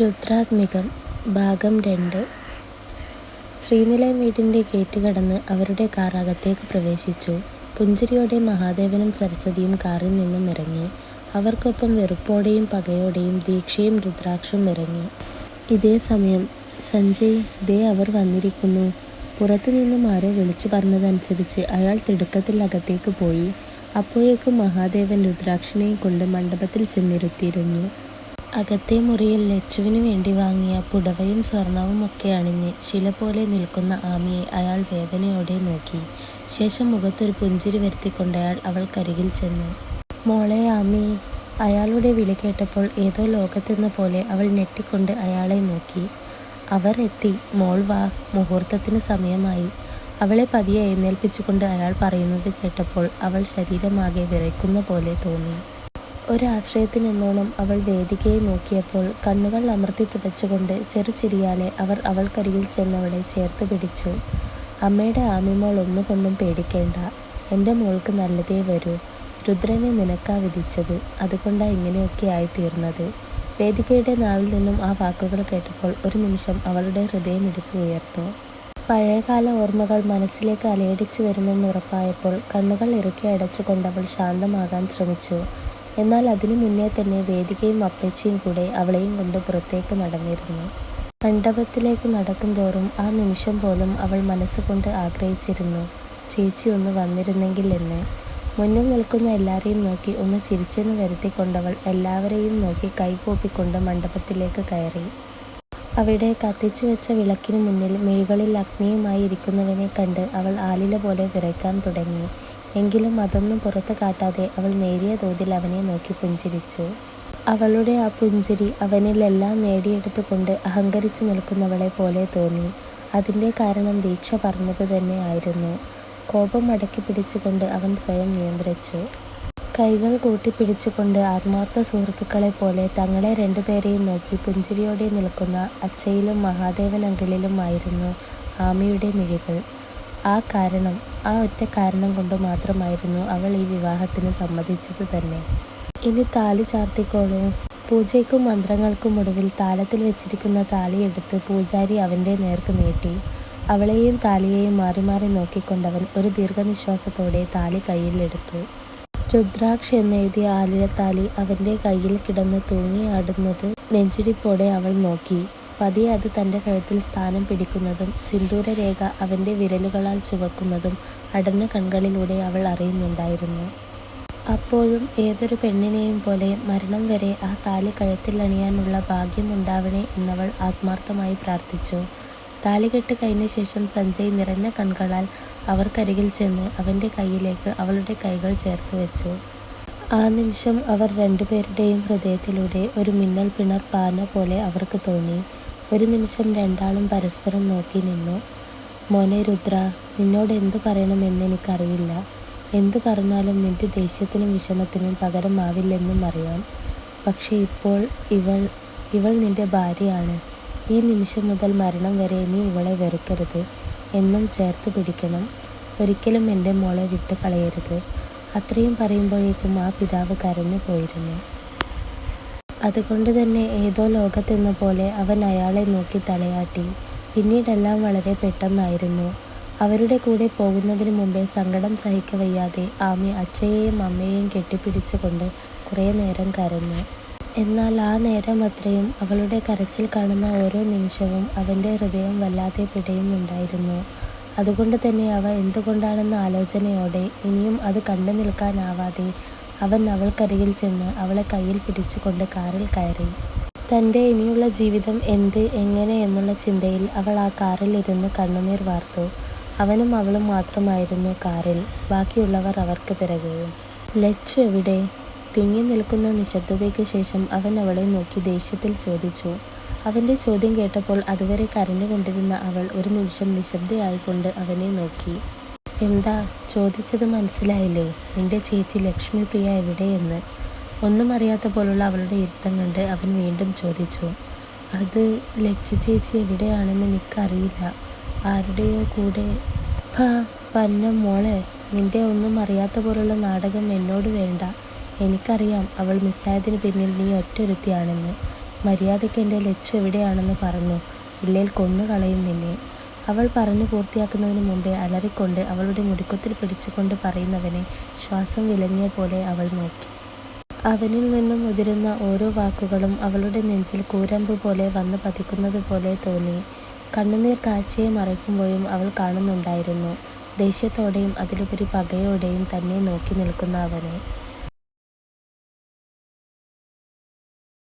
രുദ്രാത്മികം ഭാഗം രണ്ട്. ശ്രീനിലയം വീടിന്റെ ഗേറ്റ് കടന്ന് അവരുടെ കാർ അകത്തേക്ക് പ്രവേശിച്ചു. പുഞ്ചിരിയോടെ മഹാദേവനും സരസ്വതിയും കാറിൽ നിന്നും ഇറങ്ങി. അവർക്കൊപ്പം വെറുപ്പോടെയും പകയോടെയും ദീക്ഷയും രുദ്രാക്ഷും ഇറങ്ങി. ഇതേ സമയം സഞ്ജയ് ദേ അവർ വന്നിരിക്കുന്നു. പുറത്തു നിന്നും ആരോ വിളിച്ചു പറഞ്ഞതനുസരിച്ച് അയാൾ തിടുക്കത്തിൽ അകത്തേക്ക് പോയി. അപ്പോഴേക്കും മഹാദേവൻ രുദ്രാക്ഷനെയും കൊണ്ട് മണ്ഡപത്തിൽ ചെന്നിരുത്തിയിരുന്നു. അകത്തെ മുറിയിൽ ലച്ചുവിന് വേണ്ടി വാങ്ങിയ പുടവയും സ്വർണവും ഒക്കെ അണിഞ്ഞ് ശില പോലെ നിൽക്കുന്ന ആമിയെ അയാൾ വേദനയോടെ നോക്കി. ശേഷം മുഖത്തൊരു പുഞ്ചിരി വരുത്തിക്കൊണ്ട് അയാൾ അവൾക്കരികിൽ ചെന്നു. മോളെ ആമി അയാളുടെ വിളി കേട്ടപ്പോൾ ഏതോ ലോകത്തെന്ന പോലെ അവൾ ഞെട്ടിക്കൊണ്ട് അയാളെ നോക്കി. അവർ എത്തി മോൾ വാ മുഹൂർത്തത്തിന് സമയമായി. അവളെ പതിയെ എഴുന്നേൽപ്പിച്ചുകൊണ്ട് അയാൾ പറയുന്നത് കേട്ടപ്പോൾ അവൾ ശരീരമാകെ വിറയ്ക്കുന്ന പോലെ തോന്നി. ഒരാശ്രയത്തിനെന്നോണം അവൾ വേദികയെ നോക്കിയപ്പോൾ കണ്ണുകൾ അമർത്തി തുടച്ചുകൊണ്ട് ചെറുചിരിയാലെ അവർ അവൾക്കരികിൽ ചെന്നവളെ ചേർത്ത് പിടിച്ചു. അമ്മയുടെ ആമിമോൾ ഒന്നുകൊണ്ടും പേടിക്കേണ്ട. എന്റെ മോൾക്ക് നല്ലതേ വരൂ. രുദ്രനെ നിനക്കാ വിധിച്ചത്. അതുകൊണ്ടാ ഇങ്ങനെയൊക്കെ ആയിത്തീർന്നത്. വേദികയുടെ നാവിൽ നിന്നും ആ വാക്കുകൾ കേട്ടപ്പോൾ ഒരു നിമിഷം അവളുടെ ഹൃദയം ഹൃദയമിടിപ്പ് ഉയർത്തു പഴയകാല ഓർമ്മകൾ മനസ്സിലേക്ക് അലയടിച്ചു വരുമെന്ന് ഉറപ്പായപ്പോൾ കണ്ണുകൾ ഇറുക്കി അടച്ചുകൊണ്ട് അവൾ ശാന്തമാകാൻ ശ്രമിച്ചു. എന്നാൽ അതിനു മുന്നേ തന്നെ വേദികയും അപ്പച്ചിയും കൂടെ അവളെയും കൊണ്ട് പുറത്തേക്ക് നടന്നിരുന്നു. മണ്ഡപത്തിലേക്ക് നടക്കും തോറും ആ നിമിഷം പോലും അവൾ മനസ്സുകൊണ്ട് ആഗ്രഹിച്ചിരുന്നു ചേച്ചി ഒന്ന് വന്നിരുന്നെങ്കിൽ എന്ന്. മുന്നിൽ നിൽക്കുന്ന എല്ലാവരെയും നോക്കി ഒന്ന് ചിരിച്ചെന്ന് വരുത്തിക്കൊണ്ടവൾ എല്ലാവരെയും നോക്കി കൈകൂപ്പിക്കൊണ്ട് മണ്ഡപത്തിലേക്ക് കയറി. അവിടെ കത്തിച്ചു വെച്ച വിളക്കിനു മുന്നിൽ മിഴികളിൽ അഗ്നിയുമായി ഇരിക്കുന്നവനെ കണ്ട് അവൾ ആലില പോലെ വിറയ്ക്കാൻ തുടങ്ങി. എങ്കിലും അതൊന്നും പുറത്തു കാട്ടാതെ അവൾ നേരിയ തോതിൽ അവനെ നോക്കി പുഞ്ചിരിച്ചു. അവളുടെ ആ പുഞ്ചിരി അവനിലെല്ലാം നേടിയെടുത്തുകൊണ്ട് അഹങ്കരിച്ചു നിൽക്കുന്നവളെ പോലെ തോന്നി. അതിന്റെ കാരണം ദീക്ഷ പറഞ്ഞത് തന്നെ ആയിരുന്നു. കോപം അടക്കി പിടിച്ചുകൊണ്ട് അവൻ സ്വയം നിയന്ത്രിച്ചു. കൈകൾ കൂട്ടിപ്പിടിച്ചുകൊണ്ട് ആത്മാർത്ഥ സുഹൃത്തുക്കളെ പോലെ തങ്ങളെ രണ്ടുപേരെയും നോക്കി പുഞ്ചിരിയോടെ നിൽക്കുന്ന അച്ചയിലും മഹാദേവൻ അങ്കിളിലുമായിരുന്നു ആമിയുടെ മിഴികൾ. ആ കാരണം ആ ഒറ്റ കാരണം കൊണ്ട് മാത്രമായിരുന്നു അവൾ ഈ വിവാഹത്തിന് സമ്മതിച്ചത് തന്നെ. ഇനി താലി ചാർത്തിക്കോളൂ. പൂജയ്ക്കും മന്ത്രങ്ങൾക്കും ഒടുവിൽ താലത്തിൽ വെച്ചിരിക്കുന്ന താലി എടുത്ത് പൂജാരി അവന്റെ നേർക്ക് നീട്ടി. അവളെയും താലിയെയും മാറി മാറി നോക്കിക്കൊണ്ടവൻ ഒരു ദീർഘനിശ്വാസത്തോടെ താലി കയ്യിലെടുത്തു രുദ്രാക്ഷ് എന്നെഴുതിയ ആലിലത്താലി അവന്റെ കയ്യിൽ കിടന്ന് തൂങ്ങിയാടുന്നത് നെഞ്ചിടിപ്പോടെ അവൾ നോക്കി. പതിയെ അത് തന്റെ കഴുത്തിൽ സ്ഥാനം പിടിക്കുന്നതും സിന്ദൂര സിന്ദൂരരേഖ അവന്റെ വിരലുകളാൽ ചുവക്കുന്നതും അടഞ്ഞ കൺകളിലൂടെ അവൾ അറിയുന്നുണ്ടായിരുന്നു. അപ്പോഴും ഏതൊരു പെണ്ണിനെയും പോലെ മരണം വരെ ആ താലി കഴുത്തിൽ അണിയാനുള്ള ഭാഗ്യം ഉണ്ടാവണേ എന്നവൾ ആത്മാർത്ഥമായി പ്രാർത്ഥിച്ചു. താലികെട്ട് കഴിഞ്ഞ ശേഷം സഞ്ജയ് നിറഞ്ഞ കൺകളാൽ അവർക്കരികിൽ ചെന്ന് അവന്റെ കയ്യിലേക്ക് അവളുടെ കൈകൾ ചേർത്ത് വെച്ചു. ആ നിമിഷം അവർ രണ്ടുപേരുടെയും ഹൃദയത്തിലൂടെ ഒരു മിന്നൽ പിണർ പാന പോലെ അവർക്ക് തോന്നി. ഒരു നിമിഷം രണ്ടാളും പരസ്പരം നോക്കി നിന്നു. മോനെ രുദ്ര നിന്നോട് എന്തു പറയണമെന്ന് എനിക്കറിയില്ല. എന്തു പറഞ്ഞാലും നിന്റെ ദേഷ്യത്തിനും വിഷമത്തിനും പകരമാവില്ലെന്നും അറിയാം. പക്ഷേ ഇപ്പോൾ ഇവൾ ഇവൾ നിന്റെ ഭാര്യയാണ്. ഈ നിമിഷം മുതൽ മരണം വരെ നീ ഇവളെ വെറുക്കരുത്. എന്നും ചേർത്ത് പിടിക്കണം. ഒരിക്കലും എന്റെ മോളെ വിട്ടു കളയരുത് അത്രയും പറയുമ്പോഴേക്കും ആ പിതാവ് കരഞ്ഞു പോയിരുന്നു. അതുകൊണ്ട് തന്നെ ഏതോ ലോകത്തെന്ന പോലെ അവൻ അയാളെ നോക്കി തലയാട്ടി. പിന്നീടെല്ലാം വളരെ പെട്ടെന്നായിരുന്നു. അവരുടെ കൂടെ പോകുന്നതിന് മുമ്പേ സങ്കടം സഹിക്കവയ്യാതെ ആമി അച്ഛയെയും അമ്മയെയും കെട്ടിപ്പിടിച്ചുകൊണ്ട് കുറേ നേരം കരഞ്ഞു. എന്നാൽ ആ നേരം അത്രയും അവളുടെ കരച്ചിൽ കാണുന്ന ഓരോ നിമിഷവും അവന്റെ ഹൃദയം വല്ലാതെ പിടയുന്നുണ്ടായിരുന്നു. അതുകൊണ്ട് തന്നെ അവ എന്തുകൊണ്ടാണെന്ന ആലോചനയോടെ ഇനിയും അത് കണ്ടു നിൽക്കാനാവാതെ അവൻ അവൾക്കരികിൽ ചെന്ന് അവളെ കയ്യിൽ പിടിച്ചുകൊണ്ട് കാറിൽ കയറി. തന്റെ ഇനിയുള്ള ജീവിതം എന്ത് എങ്ങനെ എന്നുള്ള ചിന്തയിൽ അവൾ ആ കാറിൽ ഇരുന്ന് കണ്ണുനീർ വാർത്തു. അവനും അവളും മാത്രമായിരുന്നു കാറിൽ. ബാക്കിയുള്ളവർ അവർക്ക് പിറകെയും ലച്ചു എവിടെ? തിങ്ങി നിൽക്കുന്ന നിശബ്ദതയ്ക്ക് ശേഷം അവൻ അവളെ നോക്കി ദേഷ്യത്തിൽ ചോദിച്ചു. അവന്റെ ചോദ്യം കേട്ടപ്പോൾ അതുവരെ കരഞ്ഞുകൊണ്ടിരുന്ന അവൾ ഒരു നിമിഷം നിശബ്ദയായിക്കൊണ്ട് അവനെ നോക്കി. എന്താ? ചോദിച്ചത് മനസ്സിലായില്ലേ? നിന്റെ ചേച്ചി ലക്ഷ്മി പ്രിയ എവിടെയെന്ന്? ഒന്നും അറിയാത്ത പോലുള്ള അവളുടെ ഇരുത്തം കണ്ട് അവൻ വീണ്ടും ചോദിച്ചു. അത് ലക്ഷ്മി ചേച്ചി എവിടെയാണെന്ന് എനിക്കറിയില്ല. ആരുടെയോ കൂടെ പന്ന മോളെ. നിന്റെ ഒന്നും അറിയാത്ത പോലുള്ള നാടകം എന്നോട് വേണ്ട. എനിക്കറിയാം അവൾ മിസ്സായതിന് പിന്നിൽ നീ ഒറ്റൊരുത്തിയാണെന്ന്. മര്യാദയ്ക്ക് എന്റെ ലച്ചു എവിടെയാണെന്ന് പറഞ്ഞു. ഇല്ലേൽ കൊന്നു കളയും നിന്നെ അവൾ പറഞ്ഞു പൂർത്തിയാക്കുന്നതിന് മുമ്പേ അലറിക്കൊണ്ട് അവളുടെ മുടിക്കത്തിൽ പിടിച്ചുകൊണ്ട് പറയുന്നവനെ ശ്വാസം വിലങ്ങിയ പോലെ അവൾ നോക്കി. അവനിൽ നിന്നും ഉതിരുന്ന ഓരോ വാക്കുകളും അവളുടെ നെഞ്ചിൽ കൂരമ്പ് പോലെ വന്ന് പതിക്കുന്നത് പോലെ തോന്നി. കണ്ണുനീർ കാഴ്ചയെ മറയ്ക്കുമ്പോഴും അവൾ കാണുന്നുണ്ടായിരുന്നു. ദേഷ്യത്തോടെയും അതിലുപരി പകയോടെയും തന്നെ നോക്കി നിൽക്കുന്ന അവനെ.